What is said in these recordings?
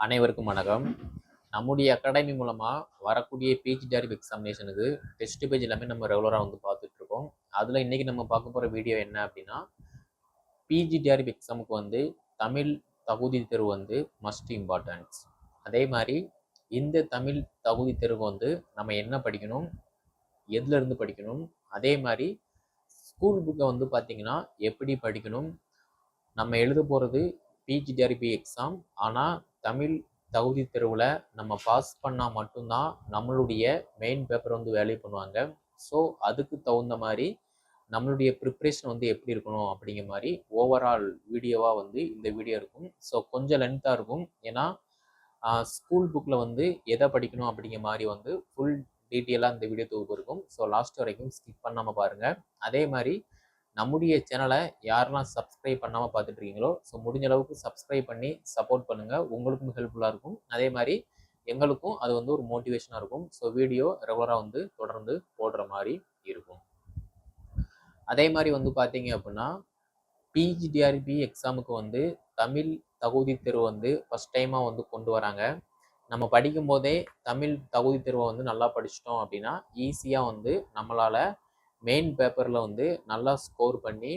அனைவருக்கும் வணக்கம். நம்முடைய அகாடமி மூலமாக வரக்கூடிய பிஜி டேரிப் எக்ஸாமினேஷனுக்கு டெஸ்ட் பேஜ் எல்லாமே நம்ம ரெகுலராக வந்து பார்த்துட்டு இருக்கோம் அதில் இன்றைக்கி நம்ம பார்க்க போகிற வீடியோ என்ன அப்படின்னா பிஜி டேரிப் எக்ஸாமுக்கு வந்து தமிழ் தகுதி தேர்வு வந்து மஸ்ட் இம்பார்ட்டன்ஸ் அதே மாதிரி இந்த தமிழ் தகுதி தேர்வு வந்து நம்ம என்ன படிக்கணும் எதுலேருந்து படிக்கணும் அதே மாதிரி ஸ்கூல் புக்கை வந்து பார்த்திங்கன்னா எப்படி படிக்கணும் நம்ம எழுத போகிறது பிஜிடிஆர்பி எக்ஸாம் ஆனால் தமிழ் தகுதி தேர்வில் நம்ம பாஸ் பண்ணால் மட்டும்தான் நம்மளுடைய மெயின் பேப்பர் வந்து வேல்யூ பண்ணுவாங்க. ஸோ அதுக்கு தகுந்த மாதிரி நம்மளுடைய ப்ரிப்ரேஷன் வந்து எப்படி இருக்கணும் அப்படிங்கிற மாதிரி ஓவரால் வீடியோவாக வந்து இந்த வீடியோ இருக்கும். ஸோ கொஞ்சம் லென்த்தாக இருக்கும். ஏன்னா ஸ்கூல் புக்கில் வந்து எதை படிக்கணும் அப்படிங்கிற மாதிரி வந்து ஃபுல் டீட்டெயிலாக இந்த வீடியோ தொகுப்பு இருக்கும். ஸோ லாஸ்ட் வரைக்கும் ஸ்கிப் பண்ணாமல் பாருங்கள் அதே மாதிரி நம்முடைய சேனலை யாரெல்லாம் சப்ஸ்கிரைப் பண்ணாமல் பார்த்துட்டு இருக்கீங்களோ ஸோ முடிஞ்ச அளவுக்கு சப்ஸ்கிரைப் பண்ணி சப்போர்ட் பண்ணுங்கள் உங்களுக்கும் ஹெல்ப்ஃபுல்லாக இருக்கும். அதே மாதிரி எங்களுக்கும் அது வந்து ஒரு மோட்டிவேஷனாக இருக்கும். ஸோ வீடியோ ரெகுலராக வந்து தொடர்ந்து போடுற மாதிரி இருக்கும். அதே மாதிரி வந்து பார்த்தீங்க அப்படின்னா பிஜிடிஆர்பி எக்ஸாமுக்கு வந்து தமிழ் தகுதி தேர்வு வந்து ஃபஸ்ட் டைமாக வந்து கொண்டு வராங்க. நம்ம படிக்கும் போதே தமிழ் தகுதி தேர்வை வந்து நல்லா படிச்சிட்டோம் அப்படின்னா ஈஸியாக வந்து நம்மளால் மெயின் பேப்பரில் வந்து நல்லா ஸ்கோர் பண்ணி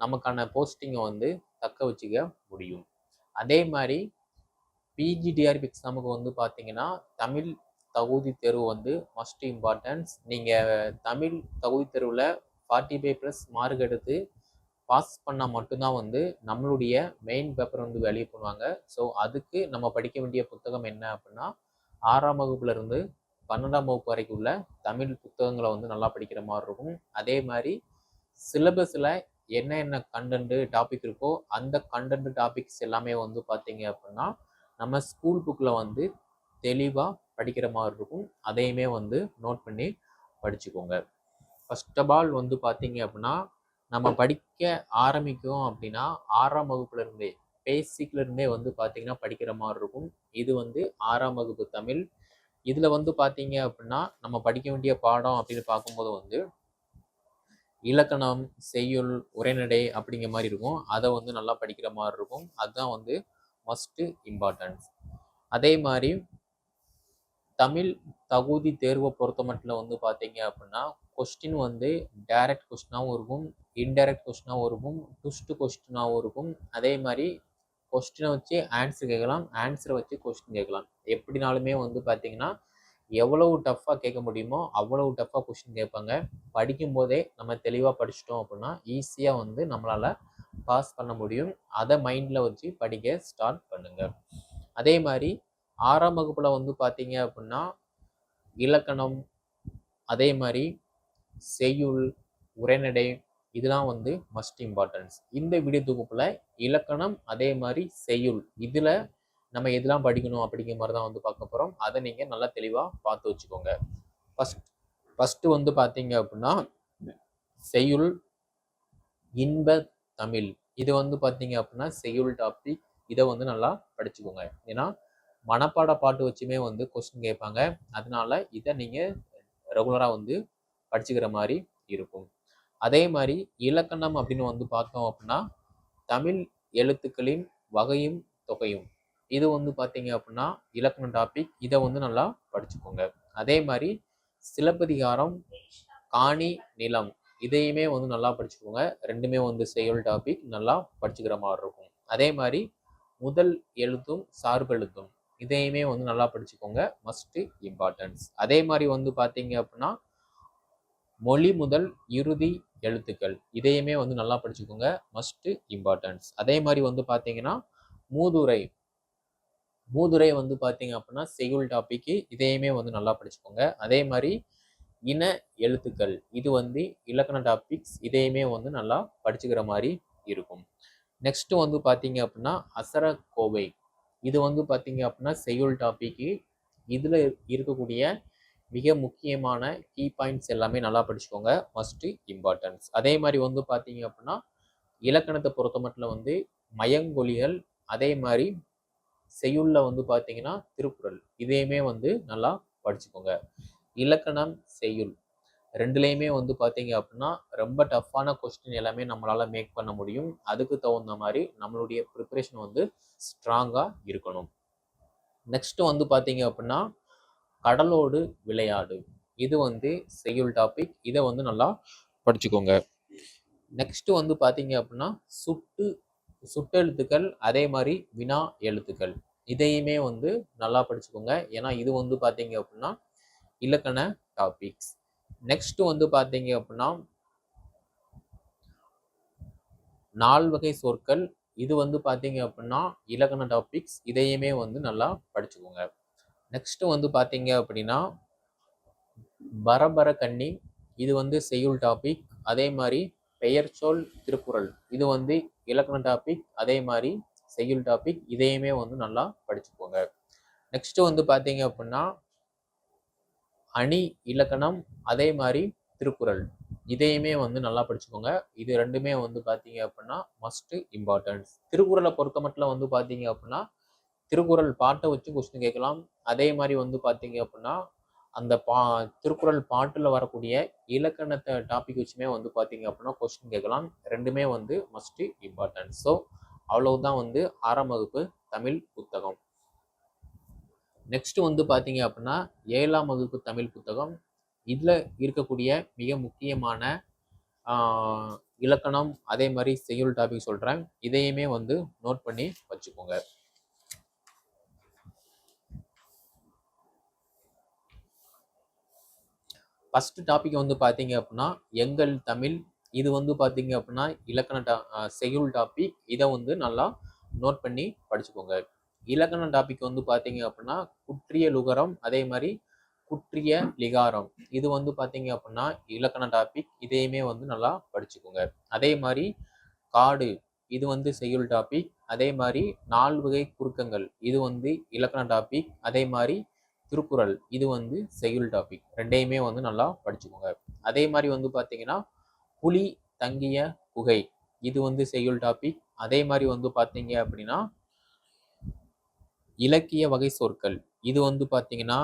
நமக்கான போஸ்டிங்கை வந்து தக்க வச்சுக்க முடியும். அதே மாதிரி பிஜிடிஆர்பி எக்ஸாமுக்கு வந்து பார்த்தீங்கன்னா தமிழ் தகுதி தேர்வு வந்து மஸ்ட் இம்பார்ட்டன்ஸ் நீங்கள் தமிழ் தகுதி தேர்வில் ஃபார்ட்டி ஃபைவ் ப்ளஸ் மார்க் எடுத்து பாஸ் பண்ணால் மட்டும்தான் வந்து நம்மளுடைய மெயின் பேப்பர் வந்து வெளியே பண்ணுவாங்க ஸோ அதுக்கு நம்ம படிக்க வேண்டிய புத்தகம் என்ன அப்படின்னா ஆறாம் வகுப்புலேருந்து பன்னெண்டாம் வகுப்பு வரைக்கும் உள்ள தமிழ் புத்தகங்களை வந்து நல்லா படிக்கிற மாதிரி இருக்கும். அதே மாதிரி சிலபஸில் என்ன என்ன கண்டென்ட்டு டாபிக் இருக்கோ அந்த கண்டென்ட் டாபிக்ஸ் எல்லாமே வந்து பார்த்தீங்க அப்படின்னா நம்ம ஸ்கூல் புக்கில் வந்து தெளிவாக படிக்கிற மாதிரி இருக்கும். அதையுமே வந்து நோட் பண்ணி படிச்சுக்கோங்க. ஃபஸ்ட் ஆஃப் ஆல் வந்து பார்த்தீங்க அப்படின்னா நம்ம படிக்க ஆரம்பிக்கும் அப்படின்னா ஆறாம் வகுப்புலேருந்தே பேசிக்லேருந்தே வந்து பார்த்தீங்கன்னா படிக்கிற மாதிரி இருக்கும். இது வந்து ஆறாம் வகுப்பு தமிழ் இதில் வந்து பார்த்தீங்க அப்படின்னா நம்ம படிக்க வேண்டிய பாடம் அப்படின்னு பார்க்கும்போது வந்து இலக்கணம் செய்யுள் உரைநடை அப்படிங்கிற மாதிரி இருக்கும். அதை வந்து நல்லா படிக்கிற மாதிரி இருக்கும். அதுதான் வந்து மஸ்ட்டு இம்பார்ட்டன்ஸ் அதே மாதிரி தமிழ் தகுதி தேர்வை பொறுத்த மட்டும் வந்து பார்த்தீங்க அப்படின்னா கொஸ்டின் வந்து டைரக்ட் கொஸ்டினாகவும் இருக்கும் இன்டைரக்ட் கொஸ்டினாகவும் இருக்கும் டுஸ்ட்டு கொஸ்டினாகவும் இருக்கும். அதே மாதிரி கொஸ்டினை வச்சு ஆன்சர் கேட்கலாம் ஆன்சரை வச்சு கொஸ்டின் கேட்கலாம் எப்படினாலுமே வந்து பார்த்தீங்கன்னா எவ்வளவு டஃப்பாக கேட்க முடியுமோ அவ்வளவு டஃப்பாக கொஷின் கேட்பாங்க. படிக்கும் போதே நம்ம தெளிவாக படிச்சிட்டோம் அப்படின்னா ஈஸியாக வந்து நம்மளால் பாஸ் பண்ண முடியும். அதை மைண்டில் வச்சு படிக்க ஸ்டார்ட் பண்ணுங்கள் அதே மாதிரி ஆறாம் வகுப்பில் வந்து பார்த்தீங்க அப்படின்னா இலக்கணம் அதே மாதிரி செய்யுள் உரைநடை இதெல்லாம் வந்து மஸ்ட் இம்பார்ட்டன்ஸ் இந்த வீடியோ தொகுப்பில் இலக்கணம் அதே மாதிரி செய்யுள் இதில் நம்ம எதெல்லாம் படிக்கணும் அப்படிங்கிற மாதிரி தான் வந்து பார்க்க போகிறோம் அதை நீங்கள் நல்லா தெளிவாக பார்த்து வச்சுக்கோங்க. ஃபஸ்ட் ஃபஸ்ட்டு வந்து பார்த்தீங்க அப்படின்னா செய்யுள் இன்ப தமிழ். இது வந்து பார்த்தீங்க அப்படின்னா செய்யுள் டாபிக் இதை வந்து நல்லா படிச்சுக்கோங்க. ஏன்னா மனப்பாட பாட்டு வச்சுமே வந்து கொஸ்டின் கேட்பாங்க. அதனால இதை நீங்கள் ரெகுலராக வந்து படிச்சுக்கிற மாதிரி இருக்கும். அதே மாதிரி இலக்கணம் அப்படின்னு வந்து பார்த்தோம் அப்படின்னா தமிழ் எழுத்துக்களின் வகையும் தொகையும். இது வந்து பார்த்தீங்க அப்படின்னா இலக்கண டாபிக் இதை வந்து நல்லா படிச்சுக்கோங்க. அதே மாதிரி சிலப்பதிகாரம் காணி நிலம் இதையுமே வந்து நல்லா படிச்சுக்கோங்க. ரெண்டுமே வந்து செயல் டாபிக் நல்லா படிச்சுக்கிற மாதிரி இருக்கும். அதே மாதிரி முதல் எழுத்தும் சார்பெழுத்தும் இதையுமே வந்து நல்லா படிச்சுக்கோங்க. மஸ்ட் இம்பார்ட்டன்ஸ் அதே மாதிரி வந்து பார்த்தீங்க அப்படின்னா மொழி முதல் இறுதி எழுத்துக்கள் இதையுமே வந்து நல்லா படிச்சுக்கோங்க. மஸ்ட் இம்பார்ட்டன்ஸ் அதே மாதிரி வந்து பார்த்தீங்கன்னா மூதுரை மூதுரை வந்து பார்த்தீங்க அப்படின்னா செய்யுள் டாபிக்கு இதையுமே வந்து நல்லா படிச்சுக்கோங்க. அதே மாதிரி இன எழுத்துக்கள் இது வந்து இலக்கண டாபிக்ஸ் இதையுமே வந்து நல்லா படிச்சுக்கிற மாதிரி இருக்கும். நெக்ஸ்ட்டு வந்து பார்த்தீங்க அப்படின்னா அசர கோவை இது வந்து பார்த்தீங்க அப்படின்னா செய்யுள் டாபிக்கு இதில் இருக்கக்கூடிய மிக முக்கியமான கீ பாயிண்ட்ஸ் எல்லாமே நல்லா படிச்சுக்கோங்க. மஸ்ட்டு இம்பார்ட்டன்ஸ் அதே மாதிரி வந்து பார்த்தீங்க அப்படின்னா இலக்கணத்தை பொறுத்த மட்டும் வந்து மயங்கொழிகள் அதே மாதிரி செய்யுள்ள வந்து பார்த்தீங்கன்னா திருக்குறள். இதையுமே வந்து நல்லா படிச்சுக்கோங்க. இலக்கணம் செய்யுள். ரெண்டுலேயுமே வந்து பார்த்தீங்க அப்படின்னா ரொம்ப டஃப்பான கொஸ்டின் எல்லாமே நம்மளால் மேக் பண்ண முடியும். அதுக்கு தகுந்த மாதிரி நம்மளுடைய ப்ரிப்பரேஷன் வந்து ஸ்ட்ராங்காக இருக்கணும். நெக்ஸ்ட்டு வந்து பார்த்தீங்க அப்படின்னா கடலோடு விளையாடு. இது வந்து செய்யுள் டாபிக் இதை வந்து நல்லா படிச்சுக்கோங்க. நெக்ஸ்ட்டு வந்து பார்த்தீங்க அப்படின்னா சுட்டு சுட்டெழுத்துக்கள் அதே மாதிரி வினா எழுத்துக்கள். இதையுமே வந்து நல்லா படிச்சுக்கோங்க. ஏன்னா இது வந்து பார்த்தீங்க அப்படின்னா இலக்கண டாபிக்ஸ் நெக்ஸ்ட் வந்து பார்த்தீங்க அப்படின்னா நால் வகை சொற்கள். இது வந்து பார்த்தீங்க அப்படின்னா இலக்கண டாபிக்ஸ் இதையுமே வந்து நல்லா படிச்சுக்கோங்க. நெக்ஸ்ட் வந்து பார்த்தீங்க அப்படின்னா பரபர கன்னி இது வந்து செய்யுள் டாபிக் அதே மாதிரி பெயர் சொல் திருக்குறள். இது வந்து இலக்கண டாபிக் அதே மாதிரி செய்யுள் டாபிக் இதையுமே வந்து நல்லா படிச்சுக்கோங்க. நெக்ஸ்ட் வந்து பார்த்தீங்க அப்படின்னா அணி இலக்கணம் அதே மாதிரி திருக்குறள். இதையுமே வந்து நல்லா படிச்சுக்கோங்க. இது ரெண்டுமே வந்து பார்த்தீங்க அப்படின்னா மஸ்ட் இம்பார்ட்டன்ஸ் திருக்குறளை பொறுத்த மட்டும் வந்து பார்த்தீங்க அப்படின்னா திருக்குறள் பாட்டை வச்சு கொஸ்டின் கேட்கலாம். அதே மாதிரி வந்து பார்த்தீங்க அப்படின்னா அந்த பா திருக்குறள் பாட்டில் வரக்கூடிய இலக்கணத்தை டாபிக் வச்சுமே வந்து பார்த்தீங்க அப்படின்னா கொஸ்டின் கேட்கலாம். ரெண்டுமே வந்து மஸ்ட்டு இம்பார்ட்டன்ட் ஸோ அவ்வளவுதான் வந்து ஆறாம் வகுப்பு தமிழ் புத்தகம். நெக்ஸ்ட் வந்து பார்த்தீங்க அப்படின்னா ஏழாம் வகுப்பு தமிழ் புத்தகம். இதில் இருக்கக்கூடிய மிக முக்கியமான இலக்கணம் அதே மாதிரி செய்யுள் டாபிக் சொல்கிறேன் இதையுமே வந்து நோட் பண்ணி வச்சுக்கோங்க. ஃபஸ்ட்டு டாபிக் வந்து பார்த்தீங்க அப்படின்னா எங்கள் தமிழ் இது வந்து பார்த்தீங்க அப்படின்னா இலக்கண டா செய்யுள் டாபிக் இதை வந்து நல்லா நோட் பண்ணி படிச்சுக்கோங்க. இலக்கண டாபிக் வந்து பார்த்தீங்க அப்படின்னா குற்றிய லுகரம் அதே மாதிரி குற்றிய லிகாரம். இது வந்து பார்த்தீங்க அப்படின்னா இலக்கண டாபிக் இதையுமே வந்து நல்லா படிச்சுக்கோங்க. அதே மாதிரி காடு இது வந்து செய்யுள் டாபிக் அதே மாதிரி நால்வகை குறுக்கங்கள் இது வந்து இலக்கண டாபிக் அதே மாதிரி திருக்குறள் இது வந்து செய்யுள் டாபிக் ரெண்டையுமே வந்து நல்லா படிச்சுக்கோங்க. அதே மாதிரி வந்து பார்த்தீங்கன்னா புலி தங்கிய குகை இது வந்து செய்யுள் டாபிக் அதே மாதிரி வந்து பார்த்தீங்க அப்படின்னா இலக்கிய வகை சொற்கள் இது வந்து பார்த்தீங்கன்னா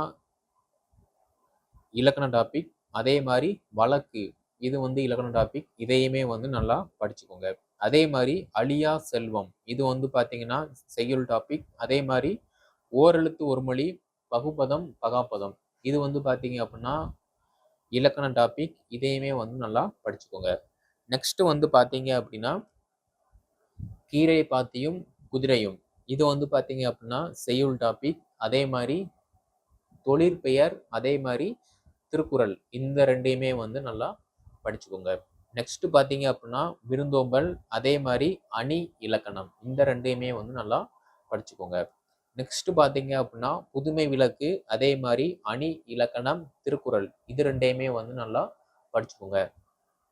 இலக்கண டாபிக் அதே மாதிரி வழக்கு இது வந்து இலக்கண டாபிக் இதையுமே வந்து நல்லா படிச்சுக்கோங்க. அதே மாதிரி அழியா செல்வம் இது வந்து பார்த்தீங்கன்னா செய்யுள் டாபிக் அதே மாதிரி ஓரெழுத்து ஒரு மொழி பகுபதம் பகாப்பதம் இது வந்து பார்த்தீங்க அப்படின்னா இலக்கண டாபிக் இதையுமே வந்து நல்லா படிச்சுக்கோங்க. நெக்ஸ்ட் வந்து பார்த்தீங்க அப்படின்னா கீரை பாத்தியும் குதிரையும். இது வந்து பார்த்தீங்க அப்படின்னா செய்யுள் டாபிக் அதே மாதிரி தொழிற்பெயர் அதே மாதிரி திருக்குறள். இந்த ரெண்டையுமே வந்து நல்லா படிச்சுக்கோங்க. நெக்ஸ்ட் பார்த்தீங்க அப்படின்னா விருந்தோம்பல் அதே மாதிரி அணி இலக்கணம். இந்த ரெண்டையுமே வந்து நல்லா படிச்சுக்கோங்க. நெக்ஸ்ட் பார்த்தீங்க அப்படின்னா புதுமை விளக்கு அதே மாதிரி அணி இலக்கணம் திருக்குறள் இது ரெண்டையுமே வந்து நல்லா படிச்சுக்கோங்க.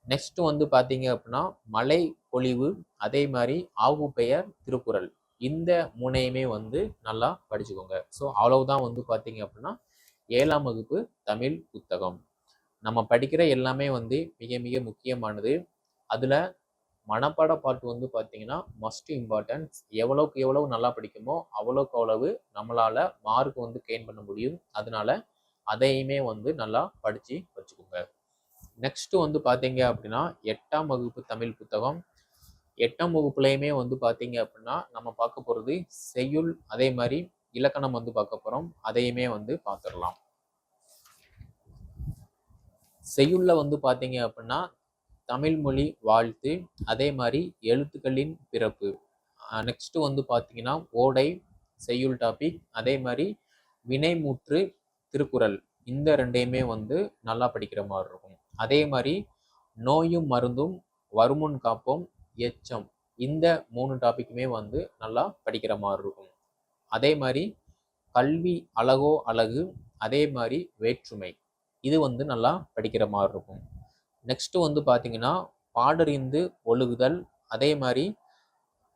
நெக்ஸ்ட் வந்து பார்த்தீங்க அப்படின்னா மலை பொழிவு அதே மாதிரி ஆகு பெயர் திருக்குறள். இந்த மூணையுமே வந்து நல்லா படிச்சுக்கோங்க. ஸோ அவ்வளவுதான் வந்து பார்த்தீங்க அப்படின்னா ஏழாம் வகுப்பு தமிழ் புத்தகம். நம்ம படிக்கிற எல்லாமே வந்து மிக மிக முக்கியமானது. அதில் மனப்பாட பாட்டு வந்து பார்த்தீங்கன்னா மஸ்ட் இம்பார்ட்டன்ஸ் எவ்வளோக்கு எவ்வளவு நல்லா படிக்குமோ அவ்வளோக்கு அவ்வளவு நம்மளால் மார்க் வந்து கெயின் பண்ண முடியும். அதனால அதையுமே வந்து நல்லா படித்து வச்சுக்கோங்க. நெக்ஸ்ட்டு வந்து பார்த்தீங்க அப்படின்னா எட்டாம் வகுப்பு தமிழ் புத்தகம். எட்டாம் வகுப்புலையுமே வந்து பார்த்தீங்க அப்படின்னா நம்ம பார்க்க போகிறது செய்யுள் அதே மாதிரி இலக்கணம் வந்து பார்க்க போகிறோம் அதையுமே வந்து பார்த்துடலாம் செய்யுள்ள வந்து பார்த்தீங்க அப்படின்னா தமிழ்மொழி வாழ்த்து அதே மாதிரி எழுத்துக்களின் பிறப்பு. நெக்ஸ்ட்டு வந்து பார்த்தீங்கன்னா ஓடை செய்யுள் டாபிக் அதே மாதிரி வினைமூற்று திருக்குறள். இந்த ரெண்டையுமே வந்து நல்லா படிக்கிற மாதிரி இருக்கும். அதே மாதிரி நோயும் மருந்தும் வருமுன் காப்போம் எச்சம். இந்த மூணு டாபிக்குமே வந்து நல்லா படிக்கிற மாதிரி இருக்கும். அதே மாதிரி கல்வி அழகோ அழகு அதே மாதிரி வேற்றுமை. இது வந்து நல்லா படிக்கிற மாதிரி இருக்கும். நெக்ஸ்ட்டு வந்து பார்த்தீங்கன்னா பாடறிந்து ஒழுகுதல் அதே மாதிரி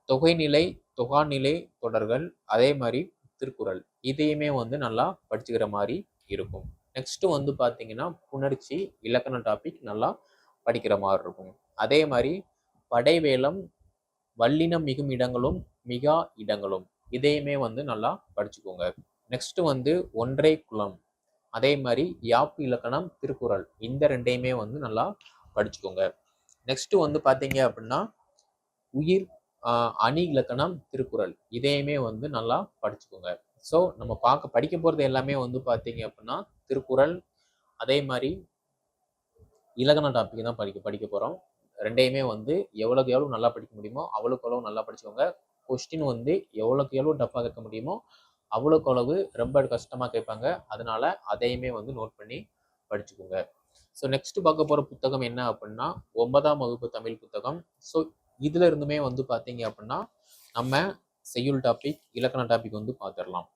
தொகைநிலை தொகாநிலை தொடர்கள் அதே மாதிரி திருக்குறள். இதையுமே வந்து நல்லா படிச்சுக்கிற மாதிரி இருக்கும். நெக்ஸ்ட்டு வந்து பார்த்தீங்கன்னா புணர்ச்சி இலக்கண டாபிக் நல்லா படிக்கிற மாதிரி இருக்கும். அதே மாதிரி படைவேலம் வல்லினம் மிகும் இடங்களும் மிகா இடங்களும். இதையுமே வந்து நல்லா படிச்சுக்கோங்க. நெக்ஸ்ட்டு வந்து ஒன்றை குளம். அதே மாதிரி யாப்பு இலக்கணம் திருக்குறள் இந்த ரெண்டையுமே வந்து நல்லா படிச்சுக்கோங்க. நெக்ஸ்ட் வந்து பார்த்தீங்க அப்படின்னா உயிர் அணி இலக்கணம் திருக்குறள் இதையுமே வந்து நல்லா படிச்சுக்கோங்க. ஸோ நம்ம பார்க்க படிக்க போகிறது எல்லாமே வந்து பார்த்தீங்க அப்படின்னா திருக்குறள் அதே மாதிரி இலக்கண டாபிக் தான் படிக்க படிக்க போகிறோம் ரெண்டையுமே வந்து எவ்வளோக்கு எவ்வளோ நல்லா படிக்க முடியுமோ அவ்வளோக்கு எவ்வளோ நல்லா படிச்சுக்கோங்க. கொஸ்டின் வந்து எவ்வளோக்கு எவ்வளோ டஃப்பாக கேட்க முடியுமோ அவ்வளோக்கு அளவு ரொம்ப கஷ்டமாக கேட்பாங்க. அதனால அதையுமே வந்து நோட் பண்ணி படிச்சுக்கோங்க. ஸோ நெக்ஸ்ட் பார்க்க போகிற புத்தகம் என்ன அப்படின்னா ஒன்பதாம் வகுப்பு தமிழ் புத்தகம். ஸோ இதுல இருந்துமே வந்து பார்த்தீங்க அப்படின்னா நம்ம செய்யுள் டாபிக் இலக்கண டாபிக் வந்து பார்த்துடலாம்.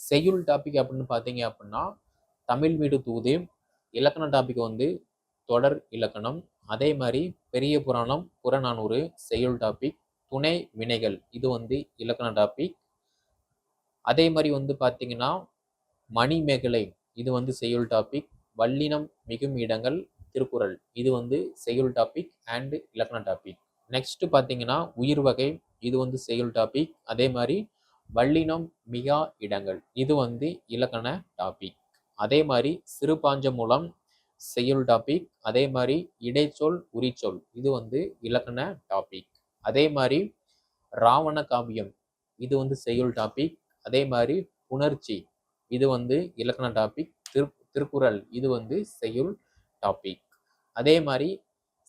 செய்யுள் டாபிக் அப்படின்னு பார்த்தீங்க அப்படின்னா தமிழ் வீடு தூது இலக்கண டாபிக் வந்து தொடர் இலக்கணம் அதே மாதிரி பெரிய புராணம் புறநானூறு செய்யுள் டாபிக் துணை வினைகள் இது வந்து இலக்கண டாபிக் அதே மாதிரி வந்து பார்த்தீங்கன்னா மணிமேகலை இது வந்து செய்யுள் டாபிக் வல்லினம் மிகும் இடங்கள் திருக்குறள் இது வந்து செய்யுள் டாபிக் அண்டு இலக்கண டாபிக் நெக்ஸ்ட் பார்த்தீங்கன்னா உயிர் வகை இது வந்து செய்யுள் டாபிக் அதே மாதிரி வல்லினம் மிகா இடங்கள் இது வந்து இலக்கண டாபிக் அதே மாதிரி சிறுபாஞ்ச மூலம் செய்யுள் டாபிக் அதே மாதிரி இடைச்சொல் உரிச்சொல் இது வந்து இலக்கண டாபிக் அதே மாதிரி ராவண காவியம் இது வந்து செய்யுள் டாபிக் அதே மாதிரி புணர்ச்சி இது வந்து இலக்கண டாபிக் திரு திருக்குறள் இது வந்து செய்யுள் டாபிக் அதே மாதிரி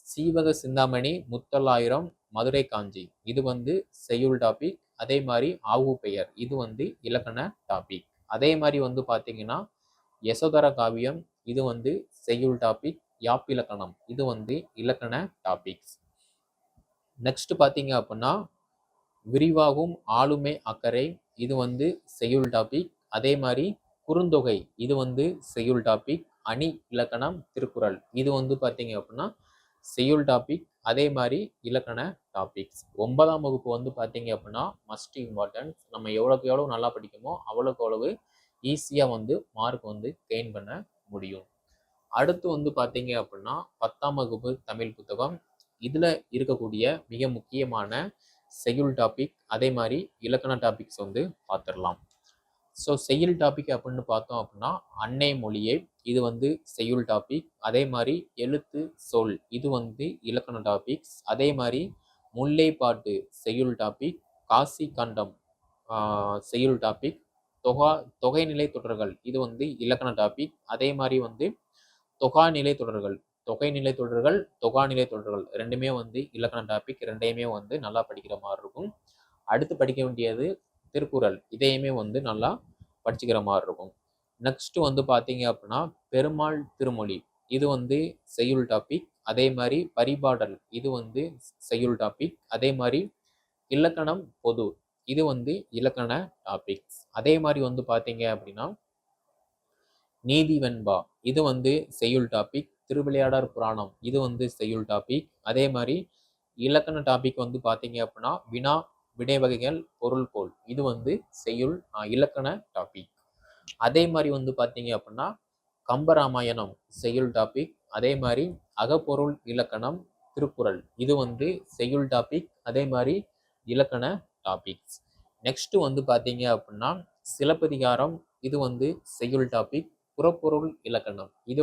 சீவக சிந்தாமணி முத்தொள்ளாயிரம் மதுரை காஞ்சி இது வந்து செய்யுள் டாபிக் அதே மாதிரி ஆவு பெயர் இது வந்து இலக்கண டாபிக் அதே மாதிரி வந்து பார்த்தீங்கன்னா யசோதர காவியம் இது வந்து செய்யுள் டாபிக் யாப்பிலக்கணம் இது வந்து இலக்கண டாபிக்ஸ் நெக்ஸ்ட் பார்த்தீங்க அப்படின்னா விரிவாகும் ஆளுமை அக்கறை இது வந்து செய்யுள் டாபிக் அதே மாதிரி குறுந்தொகை இது வந்து செய்யுள் டாபிக் அணி இலக்கணம் திருக்குறள். இது வந்து பார்த்தீங்க அப்படின்னா செய்யுள் டாபிக் அதே மாதிரி இலக்கண டாபிக்ஸ் ஒன்பதாம் வகுப்பு வந்து பார்த்தீங்க அப்படின்னா மஸ்ட் இம்பார்ட்டன்ஸ் நம்ம எவ்வளோக்கு எவ்வளோ நல்லா படிக்குமோ அவ்வளோக்கு அவ்வளவு ஈஸியாக வந்து மார்க் வந்து கெயின் பண்ண முடியும். அடுத்து வந்து பார்த்தீங்க அப்படின்னா பத்தாம் வகுப்பு தமிழ் புத்தகம். இதில் இருக்கக்கூடிய மிக முக்கியமான செய்யுள் டாபிக் அதே மாதிரி இலக்கண டாபிக்ஸ் வந்து பார்த்துடலாம். ஸோ செய்யுள் டாபிக் அப்படின்னு பார்த்தோம் அப்படின்னா அன்னை மொழியே இது வந்து செய்யுள் டாபிக் அதே மாதிரி எழுத்து சொல் இது வந்து இலக்கண டாபிக்ஸ் அதே மாதிரி முல்லை பாட்டு செய்யுள் டாபிக் காசி கண்டம் செய்யுள் டாபிக் தொகா தொகைநிலை தொடர்கள் இது வந்து இலக்கண டாபிக் அதே மாதிரி வந்து தொகாநிலை தொடர்கள் தொகை நிலை தொடர்கள் தொகா நிலை தொடர்கள் ரெண்டுமே வந்து இலக்கண டாபிக் ரெண்டையுமே வந்து நல்லா படிக்கிற மாதிரி இருக்கும். அடுத்து படிக்க வேண்டியது திருக்குறள் இதையுமே வந்து நல்லா படிச்சுக்கிற மாதிரி இருக்கும். நெக்ஸ்ட் வந்து பார்த்தீங்க அப்படின்னா பெருமாள் திருமொழி இது வந்து செய்யுள் டாபிக் அதே மாதிரி பரிபாடல் இது வந்து செய்யுள் டாபிக் அதே மாதிரி இலக்கணம் பொது இது வந்து இலக்கண டாபிக்ஸ் அதே மாதிரி வந்து பார்த்தீங்க அப்படின்னா நீதி வெண்பா இது வந்து செய்யுள் டாபிக் திருவிளையாடற் புராணம். இது வந்து செய்யுள் டாபிக் அதே மாதிரி இலக்கண டாபிக் வந்து பார்த்தீங்க அப்படின்னா வினா விடை வகைகள் பொருள்கோள் இது வந்து செய்யுள் இலக்கண டாபிக் அதே மாதிரி வந்து பார்த்தீங்க அப்படின்னா கம்பராமாயணம் செய்யுள் டாபிக் அதே மாதிரி அகப்பொருள் இலக்கணம் திருக்குறள். இது வந்து செய்யுள் டாபிக் அதே மாதிரி இலக்கண டாபிக்ஸ் நெக்ஸ்ட் வந்து பார்த்தீங்க அப்படின்னா சிலப்பதிகாரம். இது வந்து செய்யுள் டாபிக் புறப்பொருள் இலக்கணம். இது